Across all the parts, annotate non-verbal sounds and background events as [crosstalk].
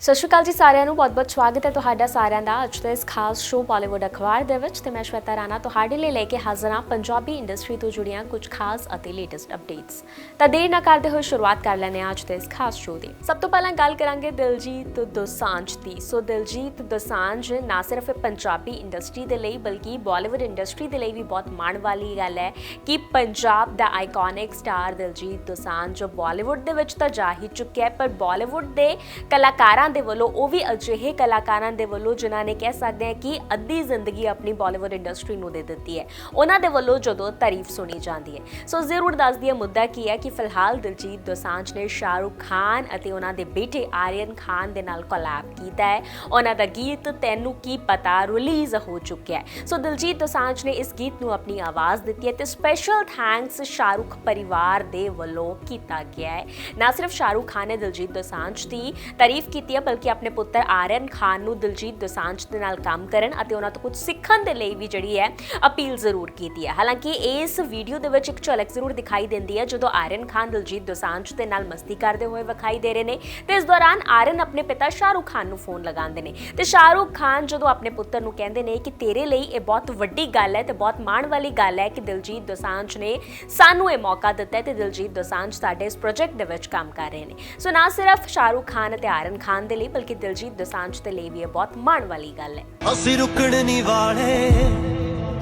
ਸਤਿ ਸ਼੍ਰੀ ਅਕਾਲ ਜੀ ਸਾਰਿਆਂ ਨੂੰ ਬਹੁਤ-ਬਹੁਤ ਸਵਾਗਤ ਹੈ ਤੁਹਾਡਾ ਸਾਰਿਆਂ ਦਾ ਅੱਜ ਦੇ ਇਸ ਖਾਸ ਸ਼ੋਅ ਬਾਲੀਵੁੱਡ ਅਖਬਾਰ ਦੇ ਵਿੱਚ ਤੇ ਮੈਂ ਸ਼ਵੇਤਾ ਰਾਣਾ ਤੁਹਾਡੇ ਲਈ ਲੈ ਕੇ ਹਾਜ਼ਰ ਹਾਂ ਪੰਜਾਬੀ ਇੰਡਸਟਰੀ ਤੋਂ ਜੁੜੀਆਂ ਕੁਝ ਖਾਸ ਅਤੇ ਲੇਟੈਸਟ ਅਪਡੇਟਸ ਤਾਂ ਦੇਰ ਨਾ ਕਰਦੇ ਹੋਏ ਸ਼ੁਰੂਆਤ ਕਰ ਲੈਂਦੇ ਹਾਂ ਅੱਜ ਦੇ ਇਸ ਖਾਸ ਸ਼ੋਅ ਦੀ। ਸਭ ਤੋਂ ਪਹਿਲਾਂ ਗੱਲ ਕਰਾਂਗੇ ਦਿਲਜੀਤ ਦੋਸਾਂਝ ਦੀ। ਸੋ ਦਿਲਜੀਤ ਦੋਸਾਂਝ ਨਾ ਸਿਰਫ ਪੰਜਾਬੀ ਇੰਡਸਟਰੀ ਦੇ ਲਈ ਬਲਕਿ ਬਾਲੀਵੁੱਡ ਇੰਡਸਟਰੀ ਦੇ ਲਈ ਵੀ ਬਹੁਤ ਮਾਣ ਵਾਲੀ ਗੱਲ ਹੈ ਕਿ ਪੰਜਾਬ ਦਾ ਆਈਕੋਨਿਕ ਸਟਾਰ ਦਿਲਜੀਤ ਦੋਸਾਂਝ ਜੋ ਬਾਲੀਵੁੱਡ ਦੇ ਵਿੱਚ ਤਾਂ ਜਾ ਹੀ ਚੁੱਕਿਆ ਹੈ, ਪਰ ਬਾਲੀਵੁੱਡ ਦੇ ਕਲਾਕਾਰਾਂ ਦੇ ਵੱਲੋਂ, ਉਹ ਵੀ ਅਜਿਹੇ ਕਲਾਕਾਰਾਂ ਦੇ ਵੱਲੋਂ ਜਿਨ੍ਹਾਂ ਨੇ ਕਹਿ ਸਕਦੇ ਹਾਂ ਕਿ ਅੱਧੀ ਜ਼ਿੰਦਗੀ ਆਪਣੀ ਬਾਲੀਵੁੱਡ ਇੰਡਸਟਰੀ ਨੂੰ ਦੇ ਦਿੱਤੀ ਹੈ। ਉਹਨਾਂ ਦੇ ਵੱਲੋਂ ਜਦੋਂ ਤਾਰੀਫ ਸੁਣੀ ਜਾਂਦੀ ਹੈ। ਸੋ ਜ਼ਰੂਰ ਦੱਸ ਦਈਏ ਮੁੱਦਾ ਕੀ ਹੈ ਕਿ ਫਿਲਹਾਲ ਦਿਲਜੀਤ ਦੋਸਾਂਝ ਨੇ ਸ਼ਾਹਰੁਖ ਖਾਨ ਅਤੇ ਉਹਨਾਂ ਦੇ ਬੇਟੇ ਆਰੀਅਨ ਖਾਨ ਦੇ ਨਾਲ ਕੋਲੈਬ ਕੀਤਾ ਹੈ। ਉਹਨਾਂ ਦਾ ਗੀਤ ਤੈਨੂੰ ਕੀ ਪਤਾ ਰਿਲੀਜ਼ ਹੋ ਚੁੱਕਿਆ ਹੈ। ਸੋ ਦਿਲਜੀਤ ਦੋਸਾਂਝ ਨੇ ਇਸ ਗੀਤ ਨੂੰ ਆਪਣੀ ਆਵਾਜ਼ ਦਿੱਤੀ ਹੈ ਤੇ ਸਪੈਸ਼ਲ ਥੈਂਕਸ ਸ਼ਾਹਰੁਖ ਪਰਿਵਾਰ ਦੇ ਵੱਲੋਂ ਕੀਤਾ ਗਿਆ ਹੈ। ਨਾ ਸਿਰਫ ਸ਼ਾਹਰੁਖ ਖਾਨ ਨੇ ਦਿਲਜੀਤ ਦੋਸਾਂਝ ਦੀ ਤਾਰੀਫ ਕੀਤੀ ਹੈ ਬਲਕਿ ਆਪਣੇ ਪੁੱਤਰ ਆਰੀਅਨ ਖਾਨ ਨੂੰ ਦਿਲਜੀਤ ਦੋਸਾਂਝ ਦੇ ਨਾਲ ਕੰਮ ਕਰਨ ਅਤੇ ਉਹਨਾਂ ਤੋਂ ਕੁਝ ਸਿੱਖਣ ਦੇ ਲਈ ਵੀ ਜਿਹੜੀ ਹੈ ਅਪੀਲ ਜ਼ਰੂਰ ਕੀਤੀ ਹੈ। ਹਾਲਾਂਕਿ ਇਸ ਵੀਡੀਓ ਦੇ ਵਿੱਚ ਇੱਕ ਝਲਕ ਜ਼ਰੂਰ ਦਿਖਾਈ ਦਿੰਦੀ ਹੈ, ਜਦੋਂ ਆਰੀਅਨ ਖਾਨ ਦਿਲਜੀਤ ਦੋਸਾਂਝ ਦੇ ਨਾਲ ਮਸਤੀ ਕਰਦੇ ਹੋਏ ਵਿਖਾਈ ਦੇ ਰਹੇ ਨੇ ਤੇ ਇਸ ਦੌਰਾਨ ਆਰੀਅਨ ਆਪਣੇ ਪਿਤਾ ਸ਼ਾਹਰੁਖ ਖਾਨ ਨੂੰ ਫੋਨ ਲਗਾਉਂਦੇ ਨੇ। ਤੇ ਸ਼ਾਹਰੁਖ ਖਾਨ ਜਦੋਂ ਆਪਣੇ ਪੁੱਤਰ ਨੂੰ ਕਹਿੰਦੇ ਨੇ ਕਿ ਤੇਰੇ ਲਈ ਇਹ ਬਹੁਤ ਵੱਡੀ ਗੱਲ ਹੈ ਤੇ ਬਹੁਤ ਮਾਣ ਵਾਲੀ ਗੱਲ ਹੈ ਕਿ ਦਿਲਜੀਤ ਦੋਸਾਂਝ ਨੇ ਸਾਨੂੰ ਇਹ ਮੌਕਾ ਦਿੱਤਾ ਹੈ ਤੇ ਦਿਲਜੀਤ ਦੋਸਾਂਝ ਸਾਡੇ ਇਸ ਪ੍ਰੋਜੈਕਟ ਦੇ ਵਿੱਚ ਕੰਮ ਕਰ ਰਹੇ ਨੇ। ਸੋ ਨਾ ਸਿਰਫ ਸ਼ਾਹਰੁਖ ਖਾਨ ਅਤੇ ਆਰਨ ਖਾਨ ਦੇ ਲਈ, ਬਲਕਿ ਦਿਲਜੀਤ ਦੋਸਾਂਝ ਦੇ ਲਈ ਵੀ ਇਹ ਬਹੁਤ ਮਾਣ ਵਾਲੀ ਗੱਲ ਹੈ। ਅਸੀਂ ਰੁਕਣ ਨਹੀਂ ਵਾਲੇ,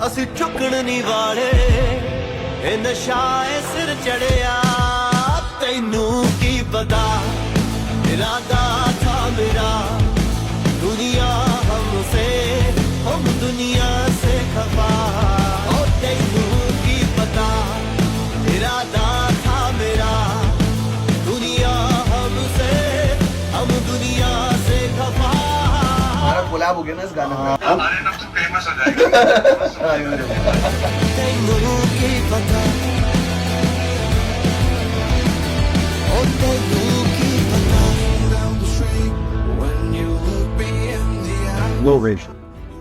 ਅਸੀਂ ਝੁਕਣ ਨਹੀਂ ਵਾਲੇ। ਇਹ ਨਸ਼ਾ ਏ ਸਿਰ ਚੜਿਆ, ਤੈਨੂੰ ਕੀ ਪਤਾ? ਇਰਾਦਾ ਥਾ ਮੇਰਾ, ਦੁਨੀਆ ਹਮਸੇ ਹਮ ਦੁਨੀਆ ਸੇ ਖਫਾ। ਓ ਤੈਨੂੰ bulabog yun, nas ganang na. Ang alin ang Low ratio.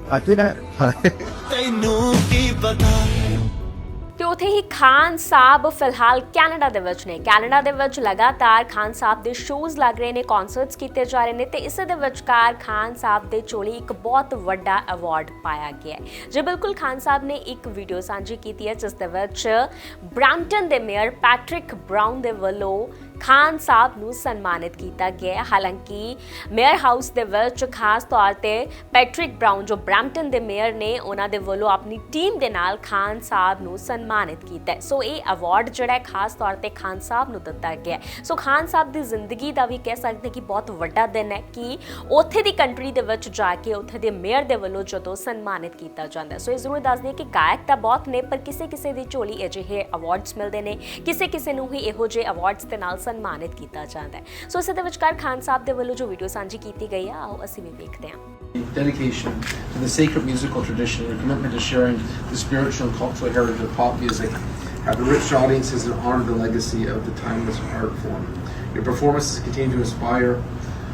I think I... [laughs] ਉੱਥੇ ਹੀ ਖਾਨ ਸਾਹਿਬ ਫਿਲਹਾਲ ਕੈਨੇਡਾ ਦੇ ਵਿੱਚ ਨੇ। ਕੈਨੇਡਾ ਦੇ ਵਿੱਚ ਲਗਾਤਾਰ ਖਾਨ ਸਾਹਿਬ ਦੇ ਸ਼ੋਜ਼ ਲੱਗ ਰਹੇ ਨੇ ਕਨਸਰਟਸ ਕੀਤੇ ਜਾ ਰਹੇ ਨੇ ਤੇ ਇਸੇ ਦੇ ਵਿਚਕਾਰ ਖਾਨ ਸਾਹਿਬ ਦੇ ਚੋਲੀ ਇੱਕ ਬਹੁਤ ਵੱਡਾ ਅਵਾਰਡ ਪਾਇਆ ਗਿਆ ਹੈ। ਜੇ ਬਿਲਕੁਲ ਖਾਨ ਸਾਹਿਬ ਨੇ ਇੱਕ ਵੀਡੀਓ ਸਾਂਝੀ ਕੀਤੀ ਹੈ, ਜਿਸ ਦੇ ਵਿੱਚ ਬ੍ਰਾਂਟਨ ਦੇ ਮੇਅਰ ਪੈਟ੍ਰਿਕ ਬ੍ਰਾਊਨ ਦੇ ਵੱਲੋਂ ਖਾਨ ਸਾਹਿਬ ਨੂੰ ਸਨਮਾਨਿਤ ਕੀਤਾ ਗਿਆ ਹਾਲਾਂਕਿ, ਮੇਅਰ ਹਾਊਸ ਦੇ ਵਿੱਚ ਖਾਸ ਤੌਰ ਤੇ ਪੈਟ੍ਰਿਕ ਬ੍ਰਾਊਨ, ਜੋ ਬ੍ਰੈਂਪਟਨ ਦੇ ਮੇਅਰ ਨੇ, ਉਹਨਾਂ ਦੇ ਵੱਲੋਂ ਆਪਣੀ ਟੀਮ ਦੇ ਨਾਲ ਖਾਨ ਸਾਹਿਬ ਨੂੰ ਸਨਮਾਨਿਤ ਕੀਤਾ ਸੋ, ਇਹ ਅਵਾਰਡ ਜਿਹੜਾ ਹੈ, ਖਾਸ ਤੌਰ ਤੇ ਖਾਨ ਸਾਹਿਬ ਨੂੰ ਦਿੱਤਾ ਗਿਆ ਸੋ, ਖਾਨ ਸਾਹਿਬ ਦੀ ਜ਼ਿੰਦਗੀ ਦਾ ਵੀ ਕਹਿ ਸਕਦੇ ਕਿ ਬਹੁਤ ਵੱਡਾ ਦਿਨ ਹੈ ਕਿ ਉੱਥੇ ਦੀ ਕੰਟਰੀ ਦੇ ਵਿੱਚ ਜਾ ਕੇ ਉੱਥੇ ਦੇ ਮੇਅਰ ਦੇ ਵੱਲੋਂ ਜਦੋਂ ਸਨਮਾਨਿਤ ਕੀਤਾ ਜਾਂਦਾ ਸੋ, ਇਹ ਜ਼ਰੂਰ ਦੱਸ ਦਈਏ ਕਿ ਗਾਇਕ ਤਾਂ ਬਹੁਤ ਨੇ, ਪਰ ਕਿਸੇ ਕਿਸੇ ਦੀ ਝੋਲੀ ਅਜਿਹੇ ਅਵਾਰਡਸ ਮਿਲਦੇ ਨੇ। ਕਿਸੇ ਕਿਸੇ ਨੂੰ ਹੀ ਇਹੋ ਜਿਹੇ ਅਵਾਰਡਸ ਦੇ ਨਾਲ ਸਨਮਾਨਿਤ ਕੀਤਾ ਜਾਂਦਾ ਹੈ ਸੋ ਇਸੇ ਦੇ ਵਿਚਕਾਰ ਖਾਨ ਸਾਹਿਬ ਦੇ ਵੱਲੋਂ ਜੋ ਵੀਡੀਓ ਸਾਂਝੀ ਕੀਤੀ ਗਈ ਆ ਆਓ ਅਸੀਂ ਵੀ ਵੇਖਦੇ ਹਾਂ dedication to the sacred musical tradition, your commitment to sharing the spiritual and cultural heritage of pop music, have enriched audiences and honored the legacy of the timeless art form. Your performances continue to inspire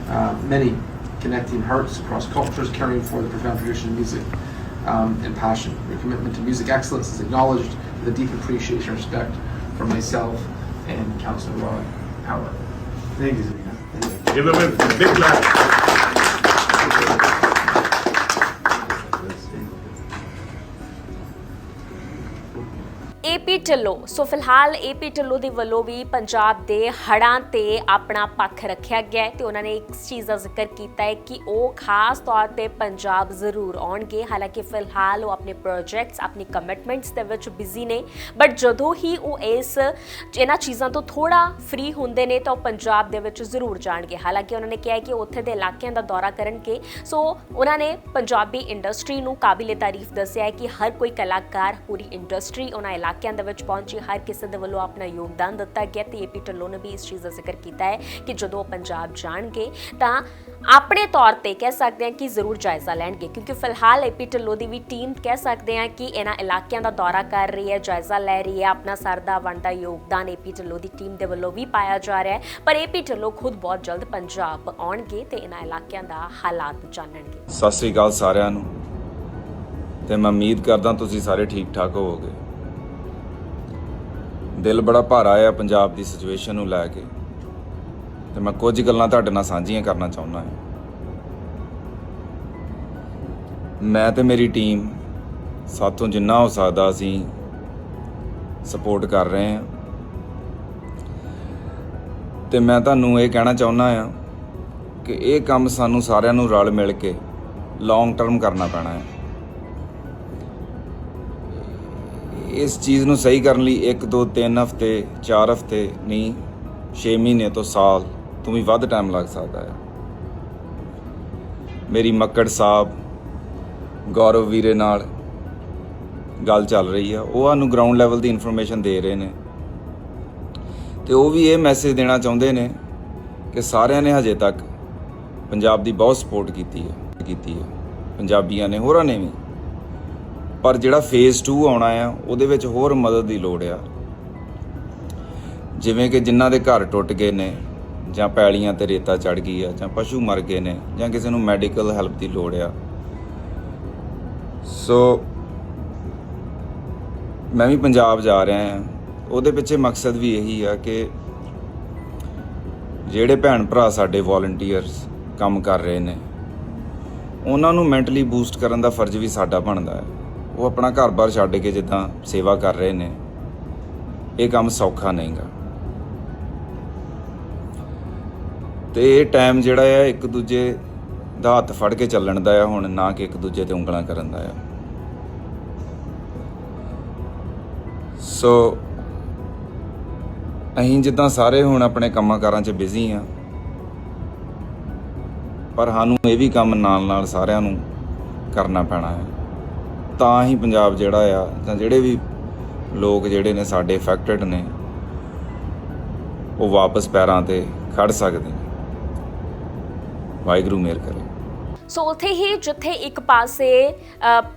uh, many, connecting hearts across cultures, carrying forward the profound tradition of music um, and passion. Your commitment to music excellence is acknowledged with a deep appreciation and respect from myself and Councillor Rod Power. thank you. Give them a big clap. AP Dhillon. So ਫਿਲਹਾਲ AP Dhillon ਦੇ ਵੱਲੋਂ ਵੀ ਪੰਜਾਬ ਦੇ ਹੜ੍ਹਾਂ ਤੇ ਆਪਣਾ ਪੱਖ ਰੱਖਿਆ ਗਿਆ ਹੈ ਤੇ ਉਹਨਾਂ ਨੇ ਇੱਕ ਚੀਜ਼ ਦਾ ਜ਼ਿਕਰ ਕੀਤਾ ਹੈ ਕਿ ਉਹ ਖਾਸ ਤੌਰ ਤੇ ਪੰਜਾਬ ਜ਼ਰੂਰ ਆਉਣਗੇ। ਹਾਲਾਂਕਿ ਫਿਲਹਾਲ ਉਹ ਆਪਣੇ ਪ੍ਰੋਜੈਕਟਸ ਆਪਣੀ ਕਮਿਟਮੈਂਟਸ ਦੇ ਵਿੱਚ ਬਿਜ਼ੀ ਨੇ। ਬਟ ਜਦੋਂ ਹੀ ਉਹ ਇਸ, ਇਹਨਾਂ ਚੀਜ਼ਾਂ ਤੋਂ ਥੋੜਾ ਫ੍ਰੀ ਹੁੰਦੇ ਨੇ ਤਾਂ ਉਹ ਪੰਜਾਬ ਦੇ ਵਿੱਚ ਜ਼ਰੂਰ ਜਾਣਗੇ। ਹਾਲਾਂਕਿ ਉਹਨਾਂ ਨੇ ਕਿਹਾ ਹੈ ਕਿ ਉੱਥੇ ਦੇ ਇਲਾਕਿਆਂ ਦਾ ਦੌਰਾ ਕਰਨਗੇ। ਸੋ ਉਹਨਾਂ ਨੇ ਪੰਜਾਬੀ ਇੰਡਸਟਰੀ ਨੂੰ ਕਾਬਿਲੇ ਤਾਰੀਫ ਦੱਸਿਆ ਹੈ ਕਿ ਹਰ ਕੋਈ ਕਲਾਕਾਰ, ਪੂਰੀ ਇੰਡਸਟਰੀ ਉਹਨਾਂ ਇਲਾਕਿਆਂ ਦੇ ਵਿੱਚ ਪਹੁੰਚੀ, ਹਰ ਕਿਸੇ ਦੇ ਵੱਲੋਂ ਆਪਣਾ ਯੋਗਦਾਨ ਦਿੱਤਾ ਗਿਆ ਤੇ ਏਪੀ ਢਿੱਲੋਂ ਨੇ ਵੀ ਇਸ ਚੀਜ਼ ਦਾ ਜ਼ਿਕਰ ਕੀਤਾ ਹੈ ਕਿ ਜਦੋਂ ਪੰਜਾਬ ਜਾਣਗੇ, ਤਾਂ ਆਪਣੇ ਤੌਰ ਤੇ ਕਹਿ ਸਕਦੇ ਹਾਂ ਕਿ ਜ਼ਰੂਰ ਜਾਇਜ਼ਾ ਲੈਣਗੇ, ਕਿਉਂਕਿ ਫਿਲਹਾਲ ਏਪੀ ਢਿੱਲੋਂ ਦੀ ਵੀ ਟੀਮ ਕਹਿ ਸਕਦੇ ਹਾਂ ਕਿ ਇਹਨਾਂ ਇਲਾਕਿਆਂ ਦਾ ਦੌਰਾ ਕਰ ਰਹੀ ਹੈ, ਜਾਇਜ਼ਾ ਲੈ ਰਹੀ ਹੈ, ਆਪਣਾ ਸਰਦਾ ਵੰਡਾ ਯੋਗਦਾਨ ਏਪੀ ਢਿੱਲੋਂ ਦੀ ਟੀਮ ਦੇ ਵੱਲੋਂ ਵੀ ਪਾਇਆ ਜਾ ਰਿਹਾ ਹੈ, ਪਰ ਏਪੀ ਢਿੱਲੋਂ ਖੁਦ ਬਹੁਤ ਜਲਦ ਪੰਜਾਬ ਆਉਣਗੇ ਤੇ ਇਹਨਾਂ ਇਲਾਕਿਆਂ ਦਾ ਹਾਲਾਤ ਜਾਣਨਗੇ। ਸਤਿ ਸ੍ਰੀ ਅਕਾਲ ਸਾਰਿਆਂ ਨੂੰ, ਤੇ ਮੈਂ ਉਮੀਦ ਕਰਦਾ ਤੁਸੀਂ ਸਾਰੇ ਠੀਕ ਠਾਕ ਹੋਵੋਗੇ। ਦਿਲ ਬੜਾ ਭਾਰਾ ਆ ਪੰਜਾਬ ਦੀ ਸਿਚੁਏਸ਼ਨ ਨੂੰ ਲੈ ਕੇ। ਤੇ ਮੈਂ ਕੁਝ ਗੱਲਾਂ ਤੁਹਾਡੇ ਨਾਲ ਸਾਂਝੀਆਂ ਕਰਨਾ ਚਾਹੁੰਦਾ ਹਾਂ। ਮੈਂ ਤੇ ਮੇਰੀ ਟੀਮ ਸਾਥੋਂ ਜਿੰਨਾ ਹੋ ਸਕਦਾ ਅਸੀਂ ਸਪੋਰਟ ਕਰ ਰਹੇ ਹਾਂ। ਤੇ ਮੈਂ ਤੁਹਾਨੂੰ ਇਹ ਕਹਿਣਾ ਚਾਹੁੰਦਾ ਹਾਂ ਕਿ ਇਹ ਕੰਮ ਸਾਨੂੰ ਸਾਰਿਆਂ ਨੂੰ ਰਲ ਮਿਲ ਕੇ ਲੌਂਗ ਟਰਮ ਕਰਨਾ ਪੈਣਾ ਹੈ। ਇਸ ਚੀਜ਼ ਨੂੰ ਸਹੀ ਕਰਨ ਲਈ 1 2 3 ਹਫ਼ਤੇ 4 ਹਫ਼ਤੇ ਨਹੀਂ 6 ਮਹੀਨੇ ਤੋਂ ਸਾਲ ਤੋਂ ਵੀ ਵੱਧ ਟਾਈਮ ਲੱਗ ਸਕਦਾ ਹੈ। ਮੇਰੀ ਮੱਕੜ ਸਾਹਿਬ, ਗੌਰਵ ਵੀਰੇ ਨਾਲ ਗੱਲ ਚੱਲ ਰਹੀ ਆ ਉਹ ਸਾਨੂੰ ਗਰਾਊਂਡ ਲੈਵਲ ਦੀ ਇਨਫੋਰਮੇਸ਼ਨ ਦੇ ਰਹੇ ਨੇ। ਤੇ ਉਹ ਵੀ ਇਹ ਮੈਸੇਜ ਦੇਣਾ ਚਾਹੁੰਦੇ ਨੇ ਕਿ ਸਾਰਿਆਂ ਨੇ ਹਜੇ ਤੱਕ ਪੰਜਾਬ ਦੀ ਬਹੁਤ ਸਪੋਰਟ ਕੀਤੀ ਹੈ ਕੀਤੀ ਹੈ। ਪੰਜਾਬੀਆਂ ਨੇ, ਹੋਰਾਂ ਨੇ ਵੀ। ਪਰ ਜਿਹੜਾ ਫੇਜ਼ 2 ਆਉਣਾ ਆ, ਉਹਦੇ ਵਿੱਚ ਹੋਰ ਮਦਦ ਦੀ ਲੋੜ ਆ। ਜਿਵੇਂ ਕਿ ਜਿਨ੍ਹਾਂ ਦੇ ਘਰ ਟੁੱਟ ਗਏ ਨੇ, ਜਾਂ ਪੈਲੀਆਂ ਤੇ ਰੇਤਾ ਚੜ ਗਈ ਆ, ਜਾਂ ਪਸ਼ੂ ਮਰ ਗਏ ਨੇ, ਜਾਂ ਕਿਸੇ ਨੂੰ ਮੈਡੀਕਲ ਹੈਲਪ ਦੀ ਲੋੜ ਆ। ਸੋ ਮੈਂ ਵੀ ਪੰਜਾਬ ਜਾ ਰਿਹਾ ਹਾਂ ਉਹਦੇ ਪਿੱਛੇ ਮਕਸਦ ਵੀ ਇਹੀ ਆ ਕਿ ਜਿਹੜੇ ਭੈਣ ਭਰਾ ਸਾਡੇ ਵੋਲੰਟੀਅਰਸ ਕੰਮ ਕਰ ਰਹੇ ਨੇ, ਉਹਨਾਂ ਨੂੰ ਮੈਂਟਲੀ ਬੂਸਟ ਕਰਨ ਦਾ ਫਰਜ਼ ਵੀ ਸਾਡਾ ਬਣਦਾ ਹੈ ਉਹ ਆਪਣਾ ਘਰ-ਬਾਰ ਛੱਡ ਕੇ ਜਿੱਦਾਂ ਸੇਵਾ ਕਰ ਰਹੇ ਨੇ, ਇਹ ਕੰਮ ਸੌਖਾ ਨਹੀਂਗਾ। ਤੇ ਇਹ ਟਾਈਮ ਜਿਹੜਾ ਆ, ਇੱਕ ਦੂਜੇ ਦਾ ਹੱਥ ਫੜ ਕੇ ਚੱਲਣ ਦਾ ਆ ਹੁਣ, ਨਾ ਕਿ ਇੱਕ ਦੂਜੇ ਤੇ ਉਂਗਲਾਂ ਕਰਨ ਦਾ ਆ। ਸੋ ਅਸੀਂ ਜਿੱਦਾਂ ਸਾਰੇ ਹੁਣ ਆਪਣੇ ਕੰਮਾਂ ਕਾਰਾਂ 'ਚ ਬਿਜ਼ੀ ਆ, ਪਰ ਸਾਨੂੰ ਇਹ ਵੀ ਕੰਮ ਨਾਲ-ਨਾਲ ਸਾਰਿਆਂ ਨੂੰ ਕਰਨਾ ਪੈਣਾ ਹੈ ਤਾਂ ਹੀ ਪੰਜਾਬ ਜਿਹੜਾ ਆ, ਜਾਂ ਜਿਹੜੇ ਵੀ ਲੋਕ ਜਿਹੜੇ ਨੇ ਸਾਡੇ ਇਫੈਕਟਡ ਨੇ, ਉਹ ਵਾਪਸ ਪੈਰਾਂ ਤੇ ਖੜ ਸਕਦੇ ਨੇ। ਵਾਹਿਗੁਰੂ ਮਿਹਰ ਕਰੇ। ਸੋ ਉੱਥੇ ਹੀ ਜਿੱਥੇ ਇੱਕ ਪਾਸੇ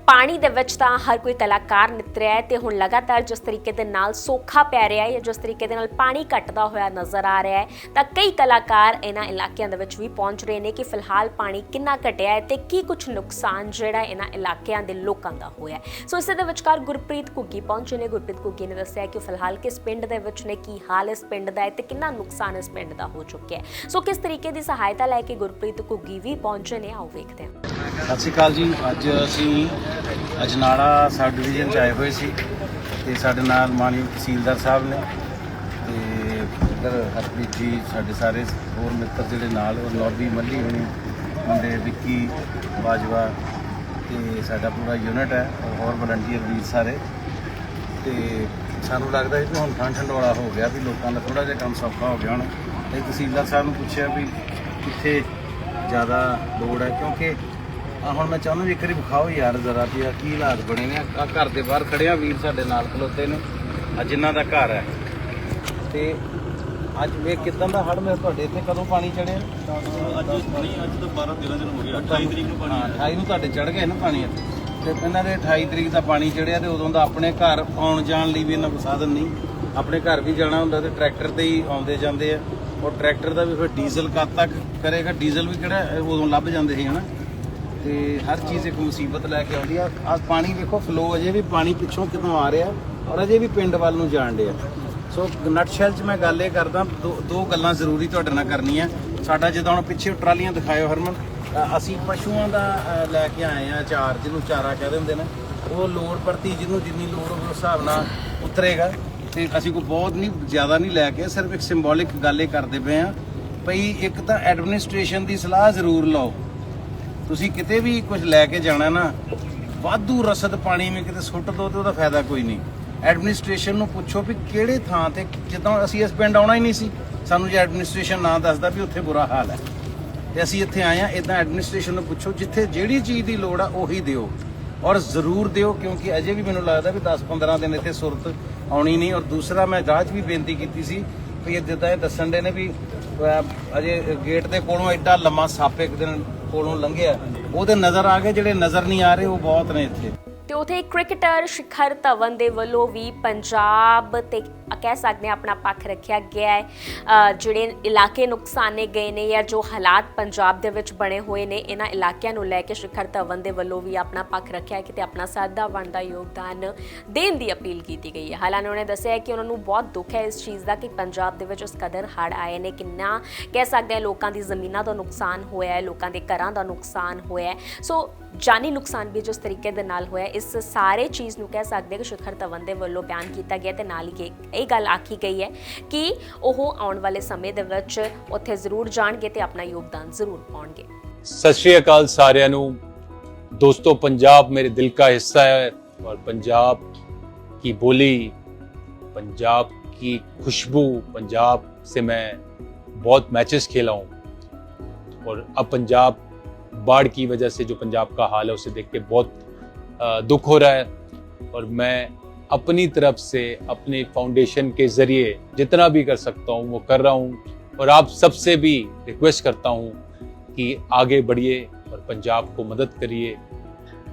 ਪਾਣੀ ਦੇ ਵਿੱਚ ਤਾਂ ਹਰ ਕੋਈ ਕਲਾਕਾਰ ਨਿਤਰਿਆ ਹੈ ਤੇ ਹੁਣ ਲਗਾਤਾਰ ਜਿਸ ਤਰੀਕੇ ਦੇ ਨਾਲ ਸੋਖਾ ਪੈ ਰਿਹਾ ਹੈ ਜਾਂ ਜਿਸ ਤਰੀਕੇ ਦੇ ਨਾਲ ਪਾਣੀ ਘਟਦਾ ਹੋਇਆ ਨਜ਼ਰ ਆ ਰਿਹਾ ਹੈ, ਤਾਂ ਕਈ ਕਲਾਕਾਰ ਇਹਨਾਂ ਇਲਾਕਿਆਂ ਦੇ ਵਿੱਚ ਵੀ ਪਹੁੰਚ ਰਹੇ ਨੇ ਕਿ ਫਿਲਹਾਲ ਪਾਣੀ ਕਿੰਨਾ ਘਟਿਆ ਹੈ ਤੇ ਕੀ ਕੁਝ ਨੁਕਸਾਨ ਜਿਹੜਾ ਇਹਨਾਂ ਇਲਾਕਿਆਂ ਦੇ ਲੋਕਾਂ ਦਾ ਹੋਇਆ ਹੈ। ਸੋ ਇਸੇ ਦੇ ਵਿਚਕਾਰ ਗੁਰਪ੍ਰੀਤ ਘੁੱਗੀ ਪਹੁੰਚੇ ਨੇ। ਗੁਰਪ੍ਰੀਤ ਘੁੱਗੀ ਨੇ ਦੱਸਿਆ ਕਿ ਫਿਲਹਾਲ ਕਿਸ ਪਿੰਡ ਦੇ ਵਿੱਚ ਨੇ, ਕੀ ਹਾਲ ਇਸ ਪਿੰਡ ਦਾ ਹੈ ਤੇ ਕਿੰਨਾ ਨੁਕਸਾਨ ਇਸ ਪਿੰਡ ਦਾ ਹੋ ਚੁੱਕਿਆ ਹੈ। ਸੋ ਕਿਸ ਤਰੀਕੇ ਦੀ ਸਹਾਇਤਾ ਲੈ ਕੇ ਗੁਰਪ੍ਰੀਤ ਘੁੱਗੀ ਵੀ ਪਹੁੰਚੇ ਨੇ, ਆਓ ਵੇਖਦੇ ਹਾਂ। ਸਤਿ ਸ਼੍ਰੀ ਅਕਾਲ ਜੀ। ਅੱਜ ਅਸੀਂ ਅਜਨਾਲਾ ਸਬ ਡਿਵੀਜ਼ਨ ਚ ਆਏ ਹੋਏ ਸੀ ਤੇ ਸਾਡੇ ਨਾਲ ਮਾਨਯੋਗ ਤਹਿਸੀਲਦਾਰ ਸਾਹਿਬ ਨੇ ਤੇ ਇੱਧਰ ਹਰਪ੍ਰੀਤ ਜੀ ਸਾਡੇ ਸਾਰੇ ਹੋਰ ਮਿੱਤਰ ਜਿਹੜੇ ਨਾਲ, ਉਹ ਲੌਬੀ ਮੱਲੀ ਹੋਣੀ, ਮੁੰਡੇ ਵਿੱਕੀ ਬਾਜਵਾ ਤੇ ਸਾਡਾ ਪੂਰਾ ਯੂਨਿਟ ਹੈ ਹੋਰ ਵਲੰਟੀਅਰ ਵੀ ਸਾਰੇ। ਤੇ ਸਾਨੂੰ ਲੱਗਦਾ ਸੀ ਕਿ ਹੁਣ ਠੰਡ ਠੰਡੋਲਾ ਹੋ ਗਿਆ ਵੀ ਲੋਕਾਂ ਦਾ ਥੋੜਾ ਜਿਹਾ ਕੰਮ ਸੌਖਾ ਹੋ ਗਿਆ ਹੁਣ। ਤੇ ਤਹਿਸੀਲਦਾਰ ਸਾਹਿਬ ਨੂੰ ਪੁੱਛਿਆ ਵੀ ਕਿੱਥੇ ਜ਼ਿਆਦਾ ਲੋੜ ਹੈ ਕਿਉਂਕਿ ਆ ਹੁਣ ਮੈਂ ਚਾਹੁੰਦਾ ਵੀ ਇੱਕ ਵਾਰੀ ਵਿਖਾਓ ਯਾਰ ਜ਼ਰਾ ਵੀ ਆਹ ਕੀ ਹਾਲਾਤ ਬਣੇ ਨੇ। ਆ ਘਰ ਦੇ ਬਾਹਰ ਖੜਿਆ ਵੀਰ ਸਾਡੇ ਨਾਲ ਖਲੋਤੇ ਨੇ ਆ ਜਿਨ੍ਹਾਂ ਦਾ ਘਰ ਹੈ। ਤੇ ਅੱਜ ਵੇ ਕਿਦਾਂ ਦਾ ਹੜ ਮੈਂ ਤੁਹਾਡੇ ਇੱਥੇ ਕਦੋਂ ਪਾਣੀ ਚੜਿਆ ਅੱਜ ਪਾਣੀ ਅੱਜ ਤੋਂ 12 13 ਦਿਨ ਹੋ ਗਏ 28 ਤਰੀਕ ਨੂੰ ਪਾਣੀ 28 ਨੂੰ ਤੁਹਾਡੇ ਚੜ ਗਏ ਨਾ ਪਾਣੀ ਇੱਥੇ। ਤੇ ਇਹਨਾਂ ਦੇ 28 ਤਰੀਕ ਦਾ ਪਾਣੀ ਚੜਿਆ ਤੇ ਉਦੋਂ ਦਾ ਆਪਣੇ ਘਰ ਆਉਣ ਜਾਣ ਲਈ ਵੀ ਇਹਨਾਂ ਕੋਲ ਸਾਧਨ ਨਹੀਂ। ਆਪਣੇ ਘਰ ਵੀ ਜਾਣਾ ਹੁੰਦਾ ਤੇ ਟਰੈਕਟਰ ਤੇ ਹੀ ਆਉਂਦੇ ਜਾਂਦੇ ਆ। ਔਰ ਟਰੈਕਟਰ ਦਾ ਵੀ ਫਿਰ ਡੀਜ਼ਲ ਕਦ ਤੱਕ ਕਰੇਗਾ? ਡੀਜ਼ਲ ਵੀ ਕਿਹੜਾ ਉਦੋਂ ਲੱਭ ਜਾਂਦੇ ਸੀ, ਹਨਾ? ਤੇ ਹਰ ਚੀਜ਼ ਇੱਕ ਮੁਸੀਬਤ ਲੈ ਕੇ ਆਉਂਦੀ ਆ। ਆ ਪਾਣੀ ਵੇਖੋ ਫਲੋ ਅਜੇ ਵੀ ਪਾਣੀ ਪਿੱਛੋਂ ਕਿਤੋਂ ਆ ਰਿਹਾ ਔਰ ਅਜੇ ਵੀ ਪਿੰਡ ਵੱਲ ਨੂੰ ਜਾਣ ਡਿਆ। ਸੋ ਨਟਸ਼ੈਲ 'ਚ ਮੈਂ ਗੱਲ ਇਹ ਕਰਦਾ, ਦੋ ਦੋ ਗੱਲਾਂ ਜ਼ਰੂਰੀ ਤੁਹਾਡੇ ਨਾਲ ਕਰਨੀਆਂ। ਸਾਡਾ ਜਦੋਂ ਹੁਣ ਪਿੱਛੇ ਟਰਾਲੀਆਂ ਦਿਖਾਇਓ, ਹਰਮਨ। ਅਸੀਂ ਪਸ਼ੂਆਂ ਦਾ ਲੈ ਕੇ ਆਏ ਆ ਚਾਰ, ਜਿਹਨੂੰ ਚਾਰਾ ਕਹਿੰਦੇ ਹੁੰਦੇ ਨੇ। ਉਹ ਲੋੜ ਪ੍ਰਤੀ ਜਿਹਨੂੰ ਜਿੰਨੀ ਲੋੜ ਉਸ ਹਿਸਾਬ ਨਾਲ ਉਤਰੇਗਾ। ਤੇ ਅਸੀਂ ਕੋਈ ਬਹੁਤ ਨਹੀਂ, ਜ਼ਿਆਦਾ ਨਹੀਂ ਲੈ ਕੇ, ਸਿਰਫ ਇੱਕ ਸਿੰਬੋਲਿਕ ਗੱਲ ਇਹ ਕਰਦੇ ਪਏ ਆ ਭਈ ਇੱਕ ਤਾਂ ਐਡਮਿਨਿਸਟ੍ਰੇਸ਼ਨ ਦੀ ਸਲਾਹ ਜ਼ਰੂਰ ਲਓ। ਤੁਸੀਂ ਕਿਤੇ ਵੀ ਕੁਝ ਲੈ ਕੇ ਜਾਣਾ ਨਾ, ਵਾਧੂ ਰਸਦ ਪਾਣੀ ਵਿੱਚ ਕਿਤੇ ਸੁੱਟ ਦੋ ਤੇ ਉਹਦਾ ਫਾਇਦਾ ਕੋਈ ਨਹੀਂ। ਐਡਮਿਨਿਸਟ੍ਰੇਸ਼ਨ ਨੂੰ ਪੁੱਛੋ ਵੀ ਕਿਹੜੇ ਥਾਂ ਤੇ, ਜਦੋਂ ਅਸੀਂ ਇਸ ਪਿੰਡ ਆਉਣਾ ਹੀ ਨਹੀਂ ਸੀ, ਸਾਨੂੰ ਜੇ ਐਡਮਿਨਿਸਟ੍ਰੇਸ਼ਨ ਨਾ ਦੱਸਦਾ ਵੀ ਉੱਥੇ ਬੁਰਾ ਹਾਲ ਹੈ। ਤੇ ਅਸੀਂ ਇੱਥੇ ਆਏ ਆ ਇਦਾਂ ਐਡਮਿਨਿਸਟ੍ਰੇਸ਼ਨ ਨੂੰ ਪੁੱਛੋ, ਜਿੱਥੇ ਜਿਹੜੀ ਚੀਜ਼ ਦੀ ਲੋੜ ਆ, ਉਹੀ ਦਿਓ। ਔਰ ਜ਼ਰੂਰ ਦਿਓ, ਕਿਉਂਕਿ ਅਜੇ ਵੀ ਮੈਨੂੰ ਲੱਗਦਾ ਵੀ 10-15 ਦਿਨ ਇੱਥੇ ਸੁਰਤ ਆਉਣੀ ਨਹੀਂ। ਔਰ ਦੂਸਰਾ, ਮੈਂ ਰਾਜ ਵੀ ਬੇਨਤੀ ਕੀਤੀ ਸੀ ਵੀ ਇਹ ਜਿੱਦਾਂ ਇਹ ਦੱਸਣ ਦੇ ਨੇ ਵੀ ਅਜੇ ਗੇਟ ਦੇ ਕੋਲੋਂ ਐਡਾ ਲੰਮਾ ਸੱਪ ਇੱਕ ਦਿਨ ਕੋਲੋਂ ਲੰਘਿਆ। ਉਹਦੇ ਨਜ਼ਰ ਆ ਗਏ, ਜਿਹੜੇ ਨਜ਼ਰ ਨਹੀਂ ਆ ਰਹੇ, ਉਹ ਬਹੁਤ ਨੇ ਇੱਥੇ। ਤੇ ਉਥੇ ਕ੍ਰਿਕਟਰ ਸ਼ਿਖਰ ਧਵਨ ਦੇ ਵੱਲੋਂ ਵੀ ਪੰਜਾਬ ਤੇ ਕਹਿ ਸਕਦੇ ਹਾਂ, ਆਪਣਾ ਪੱਖ ਰੱਖਿਆ ਗਿਆ ਹੈ। ਜਿਹੜੇ ਇਲਾਕੇ ਨੁਕਸਾਨੇ ਗਏ ਨੇ ਜਾਂ ਜੋ ਹਾਲਾਤ ਪੰਜਾਬ ਦੇ ਵਿੱਚ ਬਣੇ ਹੋਏ ਨੇ, ਇਹਨਾਂ ਇਲਾਕਿਆਂ ਨੂੰ ਲੈ ਕੇ ਸ਼ਿਖਰ ਧਵਨ ਦੇ ਵੱਲੋਂ ਵੀ ਆਪਣਾ ਪੱਖ ਰੱਖਿਆ ਹੈ ਕਿ ਆਪਣਾ ਸਾਦਾ ਬਣਦਾ ਯੋਗਦਾਨ ਦੇਣ ਦੀ ਅਪੀਲ ਕੀਤੀ ਗਈ ਹੈ। ਹਾਲਾਂਕਿ ਉਹਨਾਂ ਨੇ ਦੱਸਿਆ ਕਿ ਉਹਨਾਂ ਨੂੰ ਬਹੁਤ ਦੁੱਖ ਹੈ ਇਸ ਚੀਜ਼ ਦਾ ਕਿ ਪੰਜਾਬ ਦੇ ਵਿੱਚ ਉਸ ਕਦਰ ਹੜ ਆਏ ਨੇ। ਕਿੰਨਾ ਕਹਿ ਸਕਦੇ ਹਾਂ, ਲੋਕਾਂ ਦੀ ਜ਼ਮੀਨਾਂ ਦਾ ਨੁਕਸਾਨ ਹੋਇਆ ਹੈ, ਲੋਕਾਂ ਦੇ ਘਰਾਂ ਦਾ ਨੁਕਸਾਨ ਹੋਇਆ ਹੈ। ਸੋ ਜਾਨੀ ਨੁਕਸਾਨ ਵੀ ਜਿਸ ਤਰੀਕੇ ਦੇ ਨਾਲ ਹੋਇਆ ਇਸ ਸਾਰੇ ਚੀਜ਼ ਨੂੰ ਕਹਿ ਸਕਦੇ ਕਿ ਸ਼ਿਖਰ ਧਵਨ ਦੇ ਵੱਲੋਂ ਬਿਆਨ ਕੀਤਾ ਗਿਆ ਤੇ ਨਾਲ ਹੀ ਇਹ- ਇਹ ਗੱਲ ਆਖੀ ਗਈ ਹੈ ਕਿ ਉਹ ਆਉਣ ਵਾਲੇ ਸਮੇਂ ਦੇ ਵਿੱਚ ਉੱਥੇ ਜ਼ਰੂਰ ਜਾਣਗੇ ਤੇ ਆਪਣਾ ਯੋਗਦਾਨ ਜ਼ਰੂਰ ਪਾਉਣਗੇ ਸਤਿ ਸ਼੍ਰੀ ਅਕਾਲ ਸਾਰਿਆਂ ਨੂੰ ਦੋਸਤੋ ਪੰਜਾਬ ਮੇਰੇ ਦਿਲ का हिस्सा है और पंजाब की बोली पंजाब की खुशबू पंजाब से मैं बहुत मैचेस खेला हूँ और अब पंजाब बाढ़ की वजह से जो पंजाब का हाल है उसे देख के बहुत अ, दुख हो रहा है और मैं अपनी तरफ़ से, अपने फाउंडेशन के ज़रिए जितना भी कर सकता हूँ, वो कर रहा हूँ। और आप सबसे भी रिक्वेस्ट करता हूँ कि आगे बढ़िए और पंजाब को मदद करिए।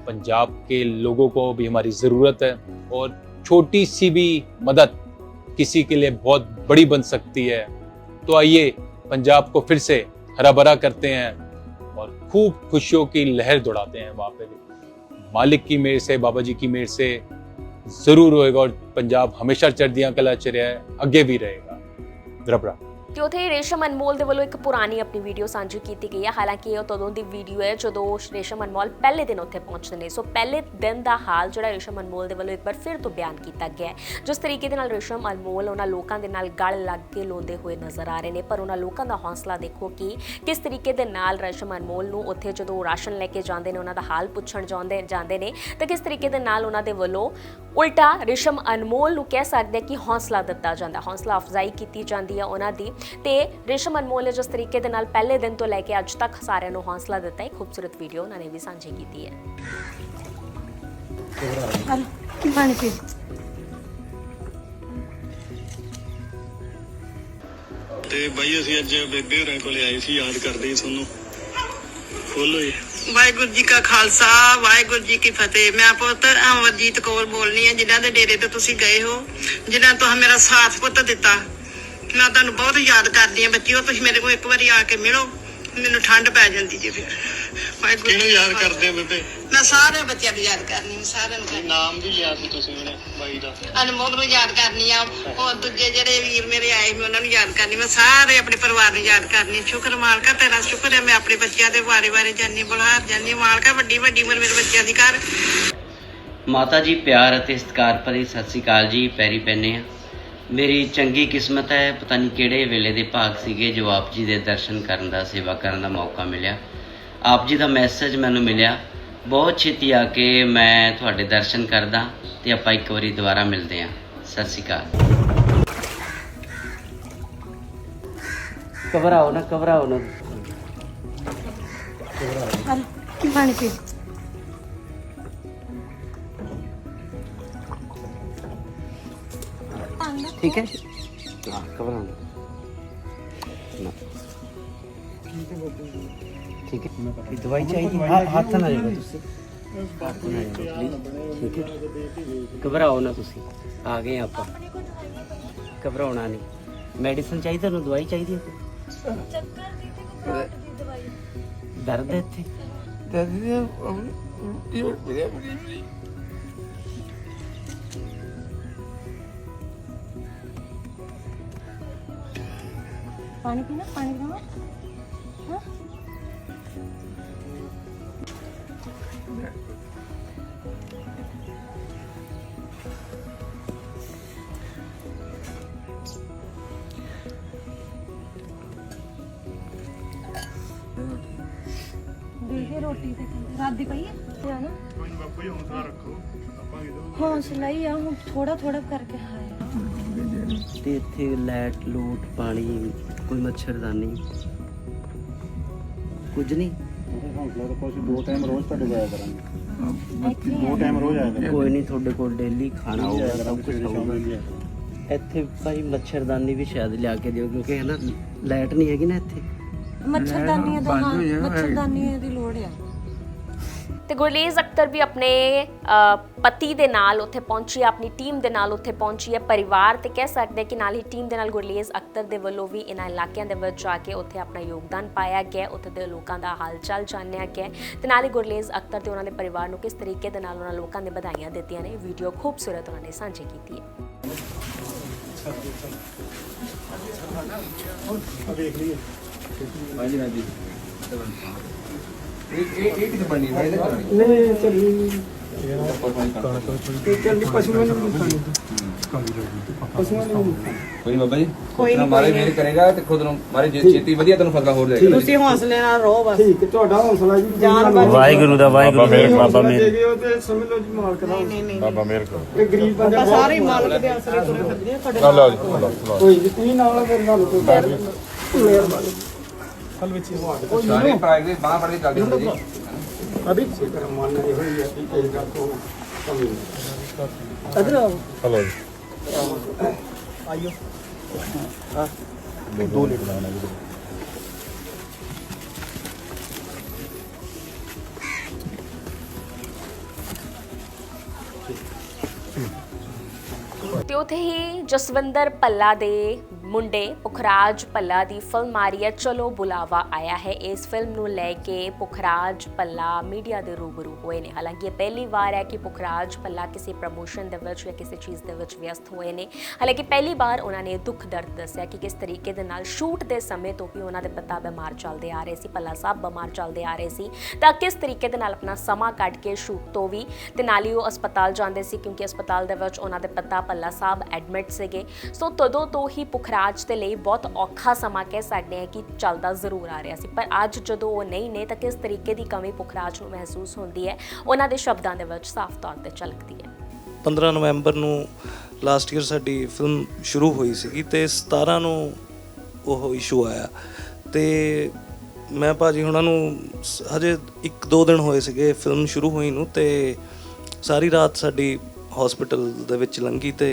पंजाब के लोगों को भी हमारी ज़रूरत है और छोटी सी भी मदद किसी के लिए बहुत बड़ी बन सकती है। तो आइए पंजाब को फिर से हरा भरा करते हैं और खूब खुशियों की लहर दौड़ाते हैं वहाँ पे। भी मालिक की मेर से, बाबा जी की मेहर से ਜ਼ਰੂਰ ਹੋਏਗਾ ਔਰ ਪੰਜਾਬ ਹਮੇਸ਼ਾ ਚੜ੍ਹਦੀਆਂ ਕਲਾ ਚ ਰਿਹਾ ਹੈ ਅੱਗੇ ਵੀ ਰਹੇਗਾ। ਰਬਰਾ ਤੇ ਉਥੇ ਰੇਸ਼ਮ ਅਨਮੋਲ ਦੇ ਵੱਲੋਂ ਇੱਕ ਪੁਰਾਣੀ ਆਪਣੀ ਵੀਡੀਓ ਸਾਂਝੀ ਕੀਤੀ ਗਈ ਹੈ। ਹਾਲਾਂਕਿ ਇਹ ਉਦੋਂ ਦੀ ਵੀਡੀਓ ਹੈ ਜਦੋਂ ਰੇਸ਼ਮ ਅਨਮੋਲ ਪਹਿਲੇ ਦਿਨ ਉੱਥੇ ਪਹੁੰਚਦੇ ਨੇ। ਸੋ ਪਹਿਲੇ ਦਿਨ ਦਾ ਹਾਲ ਜਿਹੜਾ ਰੇਸ਼ਮ ਅਨਮੋਲ ਦੇ ਵੱਲੋਂ ਇੱਕ ਵਾਰ ਫਿਰ ਤੋਂ ਬਿਆਨ ਕੀਤਾ ਗਿਆ ਹੈ। ਜਿਸ ਤਰੀਕੇ ਦੇ ਨਾਲ ਰੇਸ਼ਮ ਅਨਮੋਲ ਉਹਨਾਂ ਲੋਕਾਂ ਦੇ ਨਾਲ ਗਲ ਲੱਗ ਕੇ ਲੋਂਦੇ ਹੋਏ ਨਜ਼ਰ ਆ ਰਹੇ ਨੇ। ਪਰ ਉਹਨਾਂ ਲੋਕਾਂ ਦਾ ਹੌਸਲਾ ਦੇਖੋ ਕਿ ਕਿਸ ਤਰੀਕੇ ਦੇ ਨਾਲ ਰੇਸ਼ਮ ਅਨਮੋਲ ਨੂੰ ਉੱਥੇ ਜਦੋਂ ਰਾਸ਼ਨ ਲੈ ਕੇ ਜਾਂਦੇ ਨੇ, ਉਹਨਾਂ ਦਾ ਹਾਲ ਪੁੱਛਣ ਜਾਂਦੇ ਜਾਂਦੇ ਨੇ, ਤਾਂ ਕਿਸ ਤਰੀਕੇ ਦੇ ਨਾਲ ਉਹਨਾਂ ਦੇ ਵੱਲੋਂ ਉਲਟਾ ਰੇਸ਼ਮ ਅਨਮੋਲ ਨੂੰ ਕਹਿ ਸਕਦੇ ਹਾਂ ਕਿ ਹੌਸਲਾ ਦਿੱਤਾ ਜਾਂਦਾ, ਹੌਸਲਾ ਅਫਜ਼ਾਈ ਕੀਤੀ ਜਾਂਦੀ ਹੈ ਉਹਨਾਂ ਦੀ। ਤੇ ਰੇਸ਼ਮ ਅਨਮੋਲ ਨੇ ਜਿਸ ਤਰੀਕੇ ਦੇ ਨਾਲ ਪਹਿਲੇ ਦਿਨ ਤੋਂ ਲੈ ਕੇ ਅੱਜ ਤੱਕ ਸਾਰਿਆਂ ਨੂੰ ਹੌਸਲਾ ਦਿੱਤਾ ਹੈ ਖੂਬਸੂਰਤ ਵੀਡੀਓ ਉਹਨਾਂ ਨੇ ਵੀ ਸਾਂਝੀ ਕੀਤੀ ਹੈ। ਪਾਣੀ ਪੀ? ਤੇ ਬਾਈ ਅਸੀਂ ਅੱਜ ਬੇਬੇ ਹੋਰਾਂ ਕੋਲੇ ਆਏ ਸੀ ਯਾਦ ਕਰਦੇ ਸੀ ਤੁਹਾਨੂੰ। ਖੋਲੋ ਜੀ। ਵਾਹਿਗੁਰੂ ਜੀ ਕਾ ਖਾਲਸਾ ਵਾਹਿਗੁਰੂ ਜੀ ਕੀ ਫਤਿਹ। ਮੈਂ ਪੁੱਤ ਅਮਰਜੀਤ ਕੌਰ ਬੋਲਨੀ ਆ ਜਿਨ੍ਹਾਂ ਦੇ ਡੇਰੇ ਤੇ ਤੁਸੀਂ ਗਏ ਹੋ ਜਿਨ੍ਹਾਂ ਤੋਂ ਮੇਰਾ ਸਾਥ ਪੁੱਤ ਦਿੱਤਾ। ਮੈਂ ਤੁਹਾਨੂੰ ਬਹੁਤ ਯਾਦ ਕਰਦੀ ਆ ਬੱਚਿਓ ਤੁਸੀਂ ਮੇਰੇ ਕੋਲ ਇੱਕ ਵਾਰੀ ਆ ਕੇ ਮਿਲੋ ਮੈਨੂੰ ਠੰਡ ਪੈ ਜਾਂਦੀ ਜੀ ਫਿਰ। ਵਾਹਿਗੁਰੂ ਕਿਹਨੂੰ ਯਾਦ ਕਰਦੇ ਹੋ ਬੇਬੇ? ਮੈਂ ਸਾਰੇ ਬੱਚਿਆਂ ਨੂੰ ਯਾਦ ਕਰਨੀ ਮੈਂ ਸਾਰਿਆਂ ਨੂੰ। ਕਰਨੀ। ਨਾਮ ਵੀ ਲਿਆ ਸੀ ਤੁਸੀਂ ਉਹਨੇ ਬਾਈ ਦਾ। ਅਨਮੋਲ ਨੂੰ ਯਾਦ ਕਰਨੀ ਆ ਹੋਰ ਦੂਜੇ ਜਿਹੜੇ ਵੀਰ ਮੇਰੇ ਆਏ ਮੈਂ ਉਹਨਾਂ ਨੂੰ ਯਾਦ ਕਰਨੀ ਮੈਂ ਸਾਰੇ ਆਪਣੇ ਪਰਿਵਾਰ ਨੂੰ ਯਾਦ ਕਰਨੀ ਸ਼ੁਕਰ ਮਾਲਕਾ ਤੇਰਾ ਸ਼ੁਕਰ ਹੈ। ਮੈਂ ਆਪਣੇ ਬੱਚਿਆਂ ਦੇ ਬਾਰੇ ਜਾਨੀ ਬੁਲਾਰ ਜਾਨੀ। ਮਾਲਕਾ ਵੱਡੀ ਵੱਡੀ ਉਮਰ ਮੇਰੇ ਬੱਚਿਆਂ ਦੀ ਕਰ ਮਾਤਾ ਜੀ ਪਿਆਰ ਅਤੇ ਸਤਿਕਾਰ ਭਰੀ ਸਤਿ ਸ੍ਰੀ ਅਕਾਲ ਜੀ। ਪੈਰੀ ਪੈਨੇ ਆ ਮੇਰੀ ਚੰਗੀ ਕਿਸਮਤ ਹੈ, ਪਤਾ ਨਹੀਂ ਕਿਹੜੇ ਵੇਲੇ ਦੇ ਭਾਗ ਸੀਗੇ ਜੋ ਆਪ ਜੀ ਦੇ ਦਰਸ਼ਨ ਕਰਨ ਦਾ, ਸੇਵਾ ਕਰਨ ਦਾ ਮੌਕਾ ਮਿਲਿਆ। ਆਪ ਜੀ ਦਾ ਮੈਸੇਜ ਮੈਨੂੰ ਮਿਲਿਆ। ਬਹੁਤ ਛੇਤੀ ਆ ਕੇ ਮੈਂ ਤੁਹਾਡੇ ਦਰਸ਼ਨ ਕਰਦਾ ਤੇ ਆਪਾਂ ਇੱਕ ਵਾਰੀ ਦੁਬਾਰਾ ਮਿਲਦੇ ਹਾਂ। ਸਤਿ ਸ੍ਰੀ ਅਕਾਲ। ਘਬਰਾਓ ਨਾ ਘਬਰਾਓ ਨਾ। ਪਾਣੀ ਪੀ? ਠੀਕ ਹੈ ਹਾਂ ਨਾ। ਠੀਕ ਹੈ ਇਹ ਦਵਾਈ ਚਾਹੀਦੀ ਹੈ ਹੱਥ ਨਾ ਜਾਏਗਾ ਤੁਸੀਂ ਹੱਥ ਨਾ ਜਾਏਗਾ please। ਠੀਕ ਹੈ ਘਬਰਾਓ ਨਾ ਤੁਸੀਂ ਆ ਗਏ ਆਪਾਂ ਘਬਰਾਉਣਾ ਨਹੀਂ ਮੈਡੀਸਨ ਚਾਹੀਦੀ ਤੁਹਾਨੂੰ ਦਵਾਈ ਚਾਹੀਦੀ ਹੈ ਕੋਈ? ਦਰਦ ਹੈ ਇੱਥੇ ਪਾਣੀ ਪੀਣਾ ਪਾਣੀ ਪੀਣਾ ਹਾਂ ਦੇਖੇ ਰੋਟੀ ਤੇ ਖਾਂਦੇ। ਰਾਤ ਦੀ ਪਈ ਹੈ ਤੇ ਆ ਨਾ ਬਾਪੂ ਜੀ ਹੌਸਲਾ ਰੱਖੋ ਆਪਾਂ ਕਿਦੋਂ ਹੌਸਲਾ ਹੀ ਆ ਹੁਣ ਥੋੜਾ ਥੋੜਾ ਕਰਕੇ ਖਾਇਆ ਤੇ ਇੱਥੇ ਲਾਈਟ ਲੋਟ ਪਾਣੀ ਕੋਈ ਮੱਛਰਦਾਨੀ। ਕੁਝ ਨਹੀਂ। ਦੋ ਟਾਈਮ ਰੋਜ਼ ਤੁਹਾਡੇ ਜਾਇਆ ਕਰਾਂਗੇ। ਇੱਥੇ ਦੋ ਟਾਈਮ ਰੋਜ਼ ਆਇਆ ਕਰਾਂਗੇ। ਕੋਈ ਨਹੀਂ ਤੁਹਾਡੇ ਕੋਲ ਡੇਲੀ ਖਾਣਾ ਹੋਊਗਾ ਸਭ ਕੁਝ ਹੋਊਗਾ ਇੱਥੇ ਭਾਈ ਮੱਛਰਦਾਨੀ ਵੀ ਸ਼ਾਇਦ ਲਿਆ ਕੇ ਦਿਓ ਕਿਉਂਕਿ ਹੈ ਨਾ ਲਾਈਟ ਨਹੀਂ ਹੈਗੀ ਨਾ ਇੱਥੇ। ਮੱਛਰਦਾਨੀਆਂ ਦਾ ਹਾਂ ਮੱਛਰਦਾਨੀਆਂ ਦੀ ਲੋੜ ਆ। ਤੇ ਗੁਰਲੇਜ਼ ਅਖਤਰ ਵੀ ਆਪਣੇ ਪਤੀ ਦੇ ਨਾਲ ਉੱਥੇ ਪਹੁੰਚੀ ਹੈ, ਆਪਣੀ ਟੀਮ ਦੇ ਨਾਲ ਉੱਥੇ ਪਹੁੰਚੀ ਹੈ, ਪਰਿਵਾਰ ਤੇ ਕਹਿ ਸਕਦੇ ਕਿ ਨਾਲ ਹੀ ਟੀਮ ਦੇ ਨਾਲ ਗੁਰਲੇਜ਼ ਅਖਤਰ ਦੇ ਵੱਲੋਂ ਵੀ ਇਹਨਾਂ ਇਲਾਕਿਆਂ ਦੇ ਵਿੱਚ ਜਾ ਕੇ ਉੱਥੇ ਆਪਣਾ ਯੋਗਦਾਨ ਪਾਇਆ ਗਿਆ ਉੱਥੇ ਦੇ ਲੋਕਾਂ ਦਾ ਹਾਲ ਚਾਲ ਜਾਣਿਆ ਗਿਆ ਤੇ ਨਾਲ ਹੀ ਗੁਰਲੇਜ਼ ਅਖਤਰ ਤੇ ਉਹਨਾਂ ਦੇ ਪਰਿਵਾਰ ਨੂੰ ਕਿਸ ਤਰੀਕੇ ਦੇ ਨਾਲ ਉਹਨਾਂ ਲੋਕਾਂ ਨੇ ਵਧਾਈਆਂ ਦਿੱਤੀਆਂ ਨੇ ਵੀਡੀਓ ਖੂਬਸੂਰਤ ਉਹਨਾਂ ਨੇ ਸਾਂਝੀ ਕੀਤੀ ਹੈ। ਹਾਂਜੀ ਹਾਂਜੀ। ਇਹ ਇਹ ਕਿਤੇ ਬਣਨੀ ਹੈ ਨਹੀਂ ਚੱਲੀ ਚੱਲੀ ਪਸ਼ੂਆਂ ਨੂੰ ਪਸ਼ੂਆਂ ਨੂੰ ਕੋਈ ਨੀ ਬਾਬਾ ਜੀ ਕੋਈ ਨਾ ਮਾਰੇ ਮੇਰ ਕਰੇਗਾ ਤੇ ਖੁਦ ਨੂੰ ਮਾਰੇ ਜੇ ਛੇਤੀ ਵਧੀਆ ਤੁਹਾਨੂੰ ਫਸਲਾ ਹੋਰ ਦੇਗਾ ਤੁਸੀਂ ਹੌਸਲੇ ਨਾਲ ਰਹੋ ਬਸ। ਠੀਕ ਹੈ, ਤੁਹਾਡਾ ਹੌਸਲਾ ਜੀ ਜਾਨ ਬਚ ਵਾਹਿਗੁਰੂ ਦਾ ਵਾਹਿਗੁਰੂ ਬਾਬਾ ਦੇ ਮੇਰ ਗਏ ਹੋ ਤੇ ਸਮਝ ਲਓ ਜੀ ਮਾਲਕ ਦਾ ਨਹੀਂ ਨਹੀਂ ਬਾਬਾ ਮੇਰ ਕਰੋ ਇਹ ਗਰੀਬ ਬੰਦੇ ਆਪਾਂ ਸਾਰੇ ਹੀ ਮਾਲਕ ਦੇ ਆਸਰੇ ਤੁਰੇ ਫਿਰਦੇ ਹਾਂ ਤੁਹਾਡੇ ਨਾਲ ਕੋਈ ਜੀ। ਤੁਸੀਂ ਨਾਲ ਫਿਰ ਸਾਨੂੰ ਕੋਈ ਮਿਹਰਬਾਨੀ। ਹਲ ਵਿੱਚ ਹੀ ਸਾਰੇ ਪ੍ਰਾਈਵੇਟ ਦੇ ਬਾਹਰ ਫੜ ਕੇ ਚੱਲਦੇ ਹੁੰਦੇ ਜੀ ਅਭੀ ਸਿਕਰ ਮੰਨ ਰਹੀ ਹੋਈ ਹੈ ਕਿ ਇਹ ਗੱਲ ਤੋਂ ਕਮੀ ਅਦਰ ਆਓ ਹਲੋ ਜੀ ਆਇਓ ਹਾਂ ਦੋ ਲੀਟਰ ਲਾਣਾ ਜੀ ਤੇ ਉੱਥੇ ਹੀ ਜਸਵਿੰਦਰ ਪੱਲਾ ਦੇ ਮੁੰਡੇ ਪੁਖਰਾਜ ਪੱਲਾ ਦੀ ਫਿਲਮ ਆ ਰਹੀ ਹੈ, ਚਲੋ ਬੁਲਾਵਾ ਆਇਆ ਹੈ। ਇਸ ਫਿਲਮ ਨੂੰ ਲੈ ਕੇ ਪੁਖਰਾਜ ਪੱਲਾ ਮੀਡੀਆ ਦੇ ਰੂਬਰੂ ਹੋਏ ਨੇ। ਹਾਲਾਂਕਿ ਇਹ ਪਹਿਲੀ ਵਾਰ ਹੈ ਕਿ ਪੁਖਰਾਜ ਪੱਲਾ ਕਿਸੇ ਪ੍ਰਮੋਸ਼ਨ ਦੇ ਵਿੱਚ ਜਾਂ ਕਿਸੇ ਚੀਜ਼ ਦੇ ਵਿੱਚ ਵਿਅਸਤ ਹੋਏ ਨੇ। ਹਾਲਾਂਕਿ ਪਹਿਲੀ ਵਾਰ ਉਹਨਾਂ ਨੇ ਦੁੱਖ ਦਰਦ ਦੱਸਿਆ ਕਿ ਕਿਸ ਤਰੀਕੇ ਦੇ ਨਾਲ ਸ਼ੂਟ ਦੇ ਸਮੇਂ ਤੋਂ ਵੀ ਉਹਨਾਂ ਦੇ ਪਿਤਾ ਬਿਮਾਰ ਚੱਲਦੇ ਆ ਰਹੇ ਸੀ ਪੱਲਾ ਸਾਹਿਬ ਬਿਮਾਰ ਚੱਲਦੇ ਆ ਰਹੇ ਸੀ। ਤਾਂ ਕਿਸ ਤਰੀਕੇ ਦੇ ਨਾਲ ਆਪਣਾ ਸਮਾਂ ਕੱਢ ਕੇ ਸ਼ੂਟ ਤੋਂ ਵੀ ਤੇ ਨਾਲ ਹੀ ਉਹ ਹਸਪਤਾਲ ਜਾਂਦੇ ਸੀ, ਕਿਉਂਕਿ ਹਸਪਤਾਲ ਦੇ ਵਿੱਚ ਉਹਨਾਂ ਦੇ ਪਿਤਾ ਪੱਲਾ ਸਾਹਿਬ ਐਡਮਿਟ ਸੀਗੇ। ਸੋ ਤਦੋਂ ਤੋਂ ਹੀ ਪੁਖਰਾ ਰਾਜ ਦੇ ਲਈ ਬਹੁਤ ਔਖਾ ਸਮਾਂ ਕਹਿ ਸਕਦੇ ਹਾਂ ਕਿ ਚੱਲਦਾ ਜ਼ਰੂਰ ਆ ਰਿਹਾ ਸੀ। ਪਰ ਅੱਜ ਜਦੋਂ ਉਹ ਨਹੀਂ ਨੇ ਤਾਂ ਕਿਸ ਤਰੀਕੇ ਦੀ ਕਮੀ ਪੁਖਰਾਜ ਨੂੰ ਮਹਿਸੂਸ ਹੁੰਦੀ ਹੈ, ਉਹਨਾਂ ਦੇ ਸ਼ਬਦਾਂ ਦੇ ਵਿੱਚ ਸਾਫ਼ ਤੌਰ ਤੇ ਝਲਕਦੀ ਹੈ। 15 ਨਵੰਬਰ ਨੂੰ ਲਾਸਟ ਈਅਰ ਸਾਡੀ ਫਿਲਮ ਸ਼ੁਰੂ ਹੋਈ ਸੀਗੀ ਤੇ 17 ਨੂੰ ਉਹ ਇਸ਼ੂ ਆਇਆ। ਤੇ ਮੈਂ ਭਾਜੀ ਹੁਣਾਂ ਨੂੰ ਹਜੇ 1-2 ਦਿਨ ਹੋਏ ਸੀਗੇ ਫਿਲਮ ਸ਼ੁਰੂ ਹੋਈ ਨੂੰ ਤੇ ਸਾਰੀ ਰਾਤ ਸਾਡੀ ਹਸਪੀਟਲ ਦੇ ਵਿੱਚ ਲੰਘੀ ਤੇ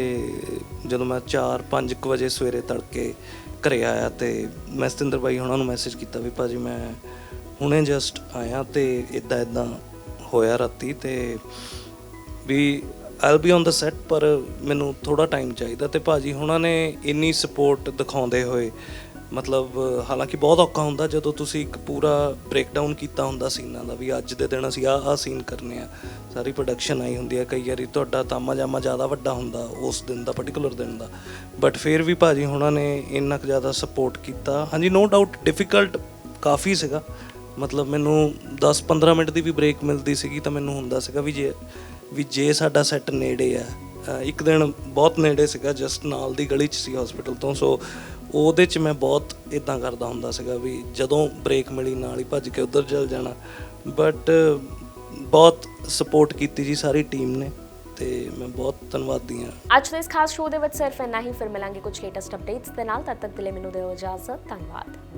ਜਦੋਂ ਮੈਂ 4-5 ਵਜੇ ਸਵੇਰੇ ਤੜਕੇ ਘਰੇ ਆਇਆ ਤੇ ਮੈਂ ਸਤਿੰਦਰ ਬਾਈ ਉਹਨਾਂ ਨੂੰ ਮੈਸੇਜ ਕੀਤਾ ਵੀ ਭਾਜੀ ਮੈਂ ਹੁਣੇ ਜਸਟ ਆਇਆ ਤੇ ਇਦਾਂ ਇਦਾਂ ਹੋਇਆ ਰਾਤੀ ਤੇ ਵੀ I'll be on the set ਪਰ ਮੈਨੂੰ ਥੋੜਾ ਟਾਈਮ ਚਾਹੀਦਾ ਤੇ ਭਾਜੀ ਉਹਨਾਂ ਨੇ ਇੰਨੀ ਸਪੋਰਟ ਦਿਖਾਉਂਦੇ ਹੋਏ ਮਤਲਬ, ਹਾਲਾਂਕਿ ਬਹੁਤ ਔਖਾ ਹੁੰਦਾ ਜਦੋਂ ਤੁਸੀਂ ਇੱਕ ਪੂਰਾ ਬ੍ਰੇਕਡਾਊਨ ਕੀਤਾ ਹੁੰਦਾ ਸੀਨਾਂ ਦਾ ਵੀ ਅੱਜ ਦੇ ਦਿਨ ਅਸੀਂ ਆਹ ਆਹ ਸੀਨ ਕਰਨੇ ਆ। ਸਾਰੀ ਪ੍ਰੋਡਕਸ਼ਨ ਆਈ ਹੁੰਦੀ ਹੈ ਕਈ ਵਾਰੀ ਤੁਹਾਡਾ ਤਾਮਾ ਜਾਮਾ ਜ਼ਿਆਦਾ ਵੱਡਾ ਹੁੰਦਾ ਉਸ ਦਿਨ ਦਾ ਪਾਰਟਿਕੂਲਰ ਦਿਨ ਦਾ। ਬਟ ਫਿਰ ਵੀ ਭਾਜੀ ਹੁਣਾਂ ਨੇ ਇੰਨਾ ਕੁ ਜ਼ਿਆਦਾ ਸਪੋਰਟ ਕੀਤਾ। ਹਾਂਜੀ ਨੋ ਡਾਊਟ ਡਿਫਿਕਲਟ ਕਾਫੀ ਸੀਗਾ। ਮਤਲਬ ਮੈਨੂੰ 10-15 ਮਿੰਟ ਦੀ ਵੀ ਬ੍ਰੇਕ ਮਿਲਦੀ ਸੀਗੀ ਤਾਂ ਮੈਨੂੰ ਹੁੰਦਾ ਸੀਗਾ ਵੀ ਜੇ ਵੀ ਜੇ ਸਾਡਾ ਸੈੱਟ ਨੇੜੇ ਆ ਇੱਕ ਦਿਨ ਬਹੁਤ ਨੇੜੇ ਸੀਗਾ ਜਸਟ ਨਾਲ ਦੀ ਗਲੀ 'ਚ ਸੀ ਹਸਪੀਟਲ ਤੋਂ ਸੋ ਉਹਦੇ 'ਚ ਮੈਂ ਬਹੁਤ ਇਦਾਂ ਕਰਦਾ ਹੁੰਦਾ ਸੀਗਾ ਵੀ ਜਦੋਂ ਬ੍ਰੇਕ ਮਿਲੀ ਨਾਲ ਹੀ ਭੱਜ ਕੇ ਉੱਧਰ ਚਲ ਜਾਣਾ। ਬਟ ਬਹੁਤ ਸਪੋਰਟ ਕੀਤੀ ਜੀ ਸਾਰੀ ਟੀਮ ਨੇ ਤੇ ਮੈਂ ਬਹੁਤ ਧੰਨਵਾਦੀ ਹਾਂ। ਅੱਜ ਦੇ ਇਸ ਖਾਸ ਸ਼ੋਅ ਦੇ ਵਿੱਚ ਸਿਰਫ ਇੰਨਾ ਹੀ, ਫਿਰ ਮਿਲਾਂਗੇ ਕੁਝ ਲੇਟੈਸਟ ਅਪਡੇਟਸ ਦੇ ਨਾਲ, ਤਦ ਤੱਕ ਦੇ ਲਈ ਮੈਨੂੰ ਦਿਓ ਇਜਾਜ਼ਤ, ਧੰਨਵਾਦ।